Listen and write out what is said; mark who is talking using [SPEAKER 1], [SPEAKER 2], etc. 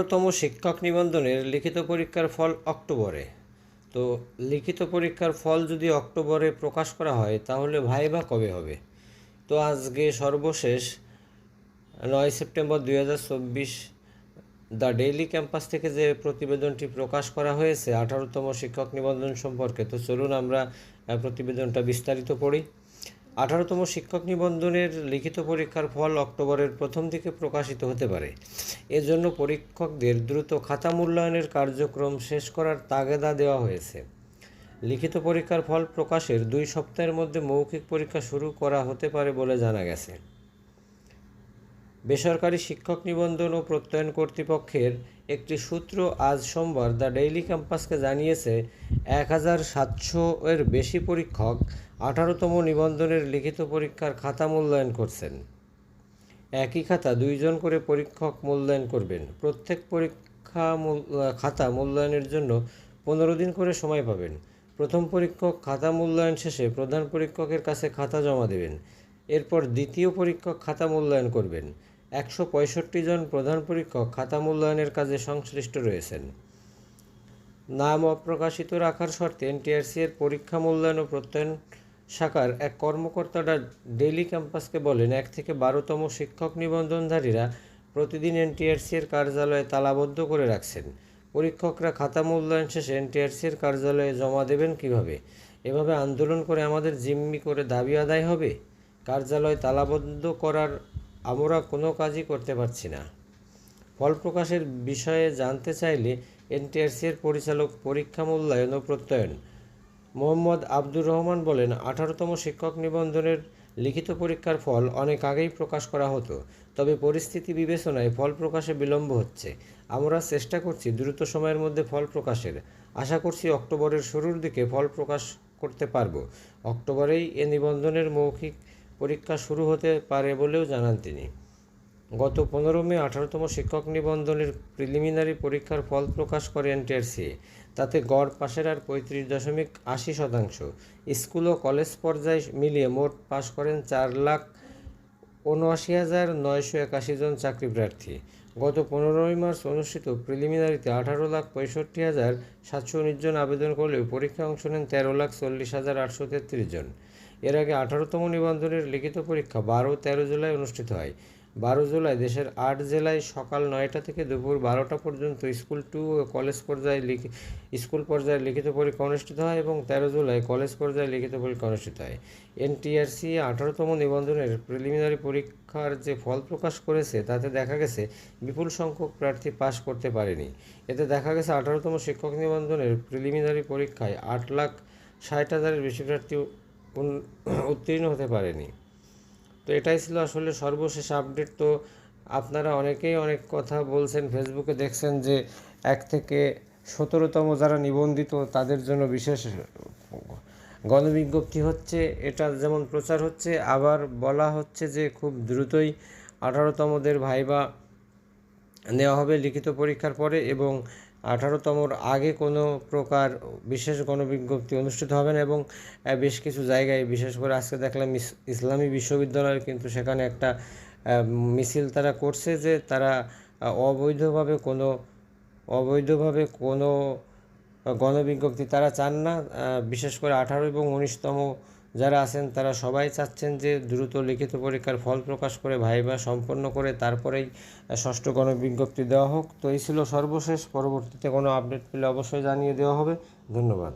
[SPEAKER 1] আঠারোতম শিক্ষক নিবন্ধনের লিখিত পরীক্ষার ফল অক্টোবরে। তো লিখিত পরীক্ষার ফল যদি অক্টোবরে প্রকাশ করা হয়, তাহলে ভাইবা কবে হবে? তো আজকে সর্বশেষ নয় সেপ্টেম্বর দুই হাজার চব্বিশ, দ্য ডেইলি ক্যাম্পাস থেকে যে প্রতিবেদনটি প্রকাশ করা হয়েছে, আঠারোতম শিক্ষক নিবন্ধন সম্পর্কে, তো চলুন আমরা প্রতিবেদনটা বিস্তারিত পড়ি। আঠারোতম শিক্ষক নিবন্ধনের লিখিত পরীক্ষার ফল অক্টোবরের প্রথম দিকে প্রকাশিত হতে পারে। এজন্য পরীক্ষকদের দ্রুত খাতা মূল্যায়নের কার্যক্রম শেষ করার তাগেদা দেওয়া হয়েছে। লিখিত পরীক্ষার ফল প্রকাশের দুই সপ্তাহের মধ্যে মৌখিক পরীক্ষা শুরু করা হতে পারে বলে জানা গেছে। বেসরকারি শিক্ষক নিবন্ধন ও প্রত্যয়ন কর্তৃপক্ষের একটি সূত্র আজ সোমবার দ্য ডেইলি ক্যাম্পাসকে জানিয়েছে, এক হাজার সাতশো এর বেশি পরীক্ষক আঠারোতম নিবন্ধনের লিখিত পরীক্ষার খাতা মূল্যায়ন করছেন। একই খাতা দুইজন করে পরীক্ষক মূল্যায়ন করবেন। প্রত্যেক পরীক্ষা খাতা মূল্যায়নের জন্য পনেরো দিন করে সময় পাবেন। প্রথম পরীক্ষক খাতা মূল্যায়ন শেষে প্রধান পরীক্ষকের কাছে খাতা জমা দেবেন। এরপর দ্বিতীয় পরীক্ষক খাতা মূল্যায়ন করবেন। একশো পঁয়ষট্টি জন প্রধান পরীক্ষক খাতা মূল্যায়নের কাজে সংশ্লিষ্ট রয়েছেন। নাম অপ্রকাশিত রাখার শর্তে এনটিআরসি এর পরীক্ষা মূল্যায়ন ও প্রত্যয়ন শাখার এক কর্মকর্তারা ডেইলি ক্যাম্পাসকে বলেন, এক থেকে বারোতম শিক্ষক নিবন্ধনধারীরা প্রতিদিন এনটিআরসি এর কার্যালয়ে তালাবদ্ধ করে রাখছেন। পরীক্ষকরা খাতা মূল্যায়ন শেষে এনটিআরসি এর কার্যালয়ে জমা দেবেন কীভাবে? এভাবে আন্দোলন করে আমাদের জিম্মি করে দাবি আদায় হবে? কার্যালয় তালাবদ্ধ করার আমরা কোনো কাজই করতে পারছি না। ফল প্রকাশের বিষয়ে জানতে চাইলে এনটিআরসি এর পরিচালক পরীক্ষা মূল্যায়ন ও প্রত্যয়ন। মোহাম্মদ আব্দুর রহমান বলেন, আঠারোতম শিক্ষক নিবন্ধনের লিখিত পরীক্ষার ফল অনেক আগেই প্রকাশ করা হতো, তবে পরিস্থিতি বিবেচনায় ফল প্রকাশে বিলম্ব হচ্ছে। আমরা চেষ্টা করছি দ্রুত সময়ের মধ্যে ফল প্রকাশের। আশা করছি অক্টোবরের শুরুর দিকে ফল প্রকাশ করতে পারব। অক্টোবরেই এ নিবন্ধনের মৌখিক পরীক্ষা শুরু হতে পারে বলেও জানান তিনি। গত পনেরো মে আঠারোতম শিক্ষক নিবন্ধনের প্রিলিমিনারি পরীক্ষার ফল প্রকাশ করে এনটিআরসি তাতে গড় পাশের আর পঁয়ত্রিশ দশমিক আশি শতাংশ। স্কুল ও কলেজ পর্যায়ে মিলিয়ে মোট পাশ করেন চার লাখ উনআশি হাজার নয়শো একাশি জন চাকরি প্রার্থী। গত পনেরোই মার্চ অনুষ্ঠিত প্রিলিমিনারিতে আঠারো লাখ পঁয়ষট্টি হাজার সাতশো উনিশ জন আবেদন করলেও পরীক্ষায় অংশ নেন তেরো লাখ চল্লিশ হাজার আটশো তেত্রিশ জন। এর আগে আঠারোতম নিবন্ধনের লিখিত পরীক্ষা বারো, তেরো জুলাই অনুষ্ঠিত হয়। বারো জুলাই দেশের আট জেলায় সকাল নয়টা থেকে দুপুর বারোটা পর্যন্ত স্কুল টু ও কলেজ পর্যায়ে লিখি, স্কুল পর্যায়ে লিখিত পরীক্ষা অনুষ্ঠিত হয় এবং তেরো জুলাই কলেজ পর্যায়ে লিখিত পরীক্ষা অনুষ্ঠিত হয়। এনটিআরসি আঠারোতম নিবন্ধনের প্রিলিমিনারি পরীক্ষার যে ফল প্রকাশ করেছে, তাতে দেখা গেছে বিপুল সংখ্যক প্রার্থী পাশ করতে পারেনি। এতে দেখা গেছে আঠারোতম শিক্ষক নিবন্ধনের প্রিলিমিনারি পরীক্ষায় আট লাখ ষাট হাজারের বেশি প্রার্থী উত্তীর্ণ হতে পারেনি। তো এটাই ছিল আসলে সর্বশেষ আপডেট তো আপনারা অনেকেই অনেক কথা বলছেন ফেসবুকে দেখছেন যে এক থেকে সতেরোতম যারা নিবন্ধিত তাদের জন্য বিশেষ গণবিজ্ঞপ্তি হচ্ছে, এটা যেমন প্রচার হচ্ছে, আবার বলা হচ্ছে যে খুব দ্রুতই আঠারোতমদের ভাইবা নেওয়া হবে লিখিত পরীক্ষার পরে এবং আঠারোতমর আগে কোনো প্রকার বিশেষ গণবিজ্ঞপ্তি অনুষ্ঠিত হবে না এবং বেশ কিছু জায়গায়, বিশেষ করে আজকে দেখলাম ইসলামী বিশ্ববিদ্যালয় কিন্তু সেখানে একটা মিছিল তারা করছে যে তারা অবৈধভাবে কোনো অবৈধভাবে কোনো গণবিজ্ঞপ্তি তারা চান না। বিশেষ করে আঠারো এবং উনিশতম যারা আছেন তারা সবাই চাচ্ছেন যে দ্রুত লিখিত পরীক্ষার ফল প্রকাশ করে ভাইবা সম্পন্ন করে তারপরেই ষষ্ঠ গণ বিজ্ঞপ্তি দেওয়া হোক। তো এই ছিল সর্বশেষ। পরবর্তীতে কোনো আপডেট পেলে অবশ্যই জানিয়ে দেওয়া হবে। ধন্যবাদ।